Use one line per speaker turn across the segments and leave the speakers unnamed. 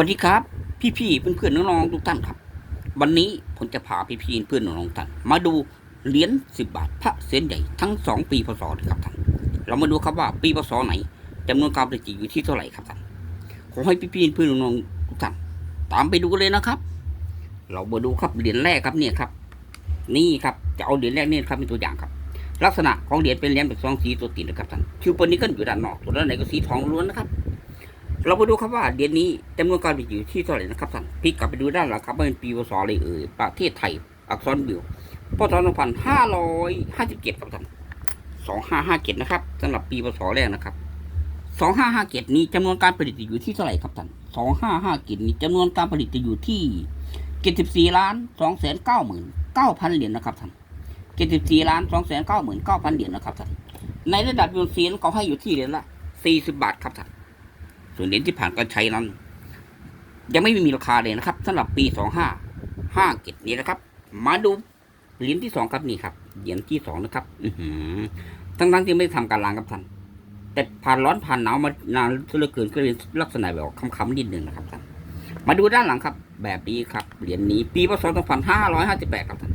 วัสดีครับ พี่ๆเพื่อนๆน้องๆทุกท่านครับ วันนี้ผมจะพาพี่ๆเพื่อนๆน้องๆท่านมาดูเหรียญสิบบาท พระเส้นใหญ่ทั้งสองปีพศครับท่านเรามาดูครับว่าปีพศไหนจำนวนการผลิตอยู่ที่เท่าไหร่ครับท่านขอให้พี่ๆเพื่อนๆน้องๆทุกท่านตามไปดูกันเลยนะครับ เรามาดูครับเหรียญแรกครับเนี่ยครับ นี่ครับจะเอาเหรียญแรกนี่ครับเป็นตัวอย่างครับ ลักษณะของเหรียญเป็นเหรียญแบบซองสีตัวติดนะครับท่านคิวปนนี้ก็อยู่ด้านนอกส่วนด้านในก็สีทองล้วนนะครับ เราไปดูครับว่าเหรียญนี้จำนวนการผลิตอยู่ที่เท่าไหร่นะครับท่านพลิกกลับไปดูด้านหลังครับว่าเป็นปีพศอะไรเอ่ยประเทศไทย อักษรบิวพศสองพันห้าร้อยห้าสิบเจ็ดครับท่านสองห้าห้าเจ็ดนะครับสำหรับปีพศแรกนะครับสองห้าห้าเจ็ดนี้จำนวนการผลิตอยู่ที่เท่าไหร่ครับท่านสองห้าห้าเจ็ดนี้จำนวนการผลิตจะอยู่ที่เจ็ดสิบสี่ล้านสองแสนเก้าหมื่นเก้าพันเหรียญนะครับท่านเจ็ดสิบสี่ล้านสองแสนเก้าหมื่นเก้าพันเหรียญนะครับท่านในระดับยูนซีนเขาให้อยู่ที่เหรียญละสี่สิบบาทครับท่าน ส่วนเหรียญที่ผ่านการใช้นั้น ยังไม่มีราคาเลยนะครับสำหรับปีสองห้าห้าเกตนี้นะครับ มาดูเหรียญที่สองครับนี่ครับเหรียญที่สองนะครับ อือหือทั้งทั้งๆที่ไม่ได้ทำการล้างครับท่านแต่ผ่านร้อนผ่านหนาวมานานเหลือเกินก็เลยลักษณะแบบคำๆนิดหนึ่งนะครับท่านมาดูด้านหลังครับ แบบนี้ครับเหรียญนี้ปีพศสองพันห้าร้อยห้าสิบแปดครับท่าน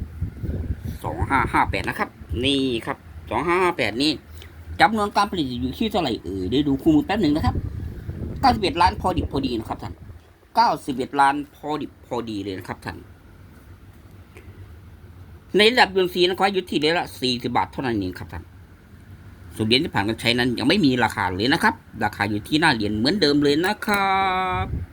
สองห้าห้าแปดนะครับ นี่ครับสองห้าห้าแปดนี้จำนวนการผลิตอยู่ที่เท่าไหร่เอ่ยได้ดูคู่มือแป๊บหนึ่งนะครับ 91 ล้านพอดิบพอดีนะครับท่าน91 ล้านพอดิบพอดีเลยนะครับท่าน ในระดับยูนสีนะครับอยู่ที่เหรียญละ 40 บาทเท่านั้นเองครับท่านส่วนเหรียญที่ผ่านการใช้นั้นยังไม่มีราคาเลยนะครับ ราคาอยู่ที่หน้าเหรียญเหมือนเดิมเลยนะครับ